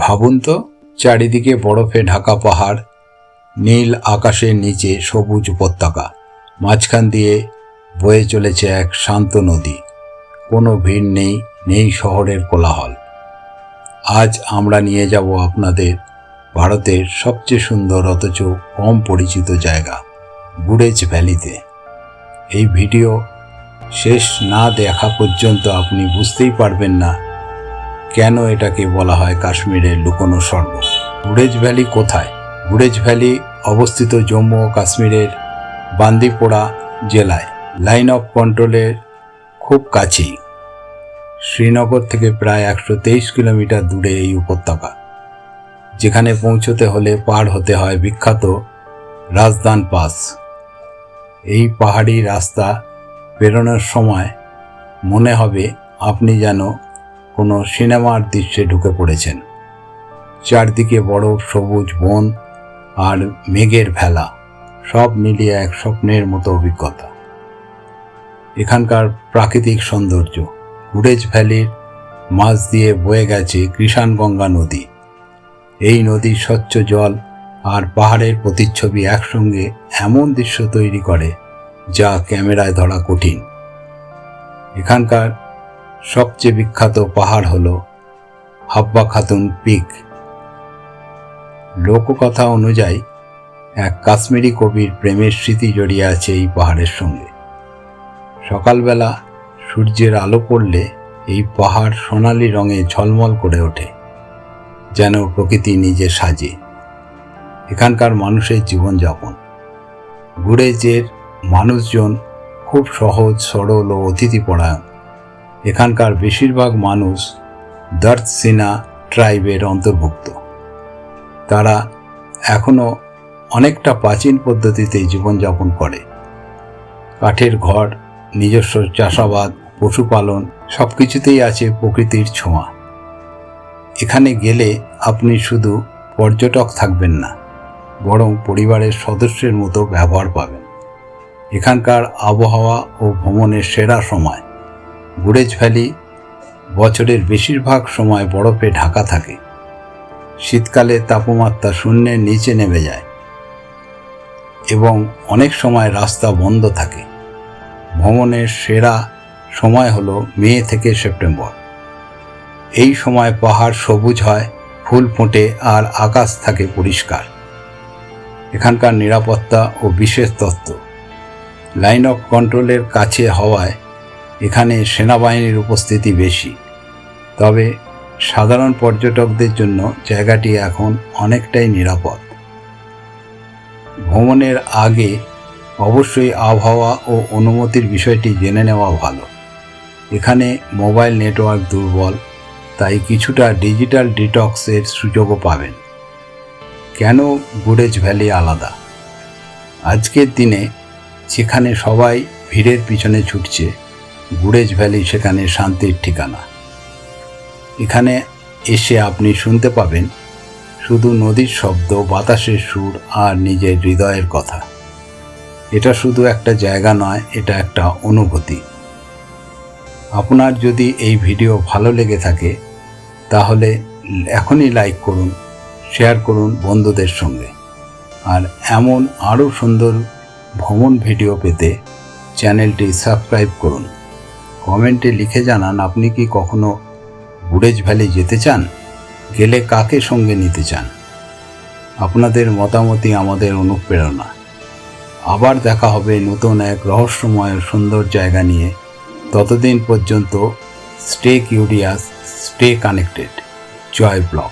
ভাবুন তো, চারিদিকে বরফে ঢাকা পাহাড়, নীল আকাশের নিচে সবুজ উপত্যকা, মাঝখান দিয়ে বয়ে চলেছে এক শান্ত নদী। কোনো ভিড় নেই নেই শহরের কোলাহল। আজ আমরা নিয়ে যাব আপনাদের ভারতের সবচেয়ে সুন্দর, অথচ কম পরিচিত জায়গা গুড়েজ ভ্যালিতে। এই ভিডিও শেষ না দেখা পর্যন্ত আপনি বুঝতেই পারবেন না কেন এটাকে বলা হয় কাশ্মীরের লুকোনো স্বর্গ? গুড়েজ ভ্যালি কোথায়? গুড়েজ ভ্যালি অবস্থিত জম্মু ও কাশ্মীরের বান্দিপোড়া জেলায়। লাইন অফ কন্ট্রোলের খুব কাছেই। শ্রীনগর থেকে প্রায় একশো তেইশ কিলোমিটার দূরে এই উপত্যকা, যেখানে পৌঁছতে হলে পার হতে হয় বিখ্যাত রাজদান পাস। এই পাহাড়ি রাস্তা পেরোনোর সময় মনে হবে আপনি যেন কোনো সিনেমার দৃশ্যে ঢুকে পড়েছেন। চারদিকে বড় সবুজ বন আর মেঘের ভেলা, সব মিলিয়ে এক স্বপ্নের মতো অভিজ্ঞতা। এখানকার প্রাকৃতিক সৌন্দর্য গুড়েজ ভ্যালির মাঝ দিয়ে বয়ে গেছে কৃষাণগঙ্গা নদী। এই নদীর স্বচ্ছ জল আর পাহাড়ের প্রতিচ্ছবি একসঙ্গে এমন দৃশ্য তৈরি করে যা ক্যামেরায় ধরা কঠিন। এখানকার সবচেয়ে বিখ্যাত পাহাড় হল হাব্বা খাতুন পিক। লোককথা অনুযায়ী, এক কাশ্মীরি কবির প্রেমের স্মৃতি জড়িয়ে আছে এই পাহাড়ের সঙ্গে। সকালবেলা সূর্যের আলো পড়লে এই পাহাড় সোনালি রঙে ঝলমল করে ওঠে, যেন প্রকৃতি নিজে সাজে। এখানকার মানুষের জীবনযাপন। গুড়েজের মানুষজন খুব সহজ, সরল ও অতিথিপরায়ণ। এখানকার বেশিরভাগ মানুষ দর্দ সিনা ট্রাইবের অন্তর্ভুক্ত। তারা এখনও অনেকটা প্রাচীন পদ্ধতিতে জীবনযাপন করে। কাঠের ঘর, নিজস্ব চাষাবাদ, পশুপালন সব কিছুতেই আছে প্রকৃতির ছোঁয়া। এখানে গেলে আপনি শুধু পর্যটক থাকবেন না, বরং পরিবারের সদস্যের মতো ব্যবহার পাবেন। এখানকার আবহাওয়া ও ভ্রমণের সেরা সময়। গুড়েজ ভ্যালি বছরের বেশিরভাগ সময় বরফে ঢাকা থাকে। শীতকালে তাপমাত্রা শূন্যের নিচে নেমে যায় এবং অনেক সময় রাস্তা বন্ধ থাকে। ভ্রমণের সেরা সময় হলো মে থেকে সেপ্টেম্বর। এই সময় পাহাড় সবুজ হয়, ফুল ফোটে আর আকাশ থাকে পরিষ্কার। এখানকার নিরাপত্তা ও বিশেষ তত্ত্ব। লাইন অফ কন্ট্রোলের কাছে হওয়ায় এখানে সেনাবাহিনীর উপস্থিতি বেশি। তবে সাধারণ পর্যটকদের জন্য জায়গাটি এখন অনেকটাই নিরাপদ। ভ্রমণের আগে অবশ্যই আবহাওয়া ও অনুমতির বিষয়টি জেনে নেওয়া ভালো। এখানে মোবাইল নেটওয়ার্ক দুর্বল, তাই কিছুটা ডিজিটাল ডিটক্সের সুযোগও পাবেন। কেন গুডেজ ভ্যালি আলাদা? আজকের দিনে যেখানে সবাই ভিড়ের পিছনে ছুটছে। গুড়েজ ভ্যালি সেখানে শান্তির ঠিকানা। এখানে এসে আপনি শুনতে পাবেন শুধু নদীর শব্দ, বাতাসের সুর আর নিজের হৃদয়ের কথা। এটা শুধু একটা জায়গা নয়, এটা একটা অনুভূতি। আপনার যদি এই ভিডিও ভালো লেগে থাকে, তাহলে এখনই লাইক করুন, শেয়ার করুন বন্ধুদের সঙ্গে। আর এমন আরও সুন্দর ভ্রমণ ভিডিও পেতে চ্যানেলটি সাবস্ক্রাইব করুন। কমেন্টে লিখে জানান, আপনি কি কখনো গুড়েজ ভ্যালি যেতে চান? গেলে কাকে সঙ্গে নিতে চান? আপনাদের মতামতই আমাদের অনুপ্রেরণা। আবার দেখা হবে নতুন এক রহস্যময় সুন্দর জায়গা নিয়ে। ততদিন পর্যন্ত stay curious, stay connected. Joy blog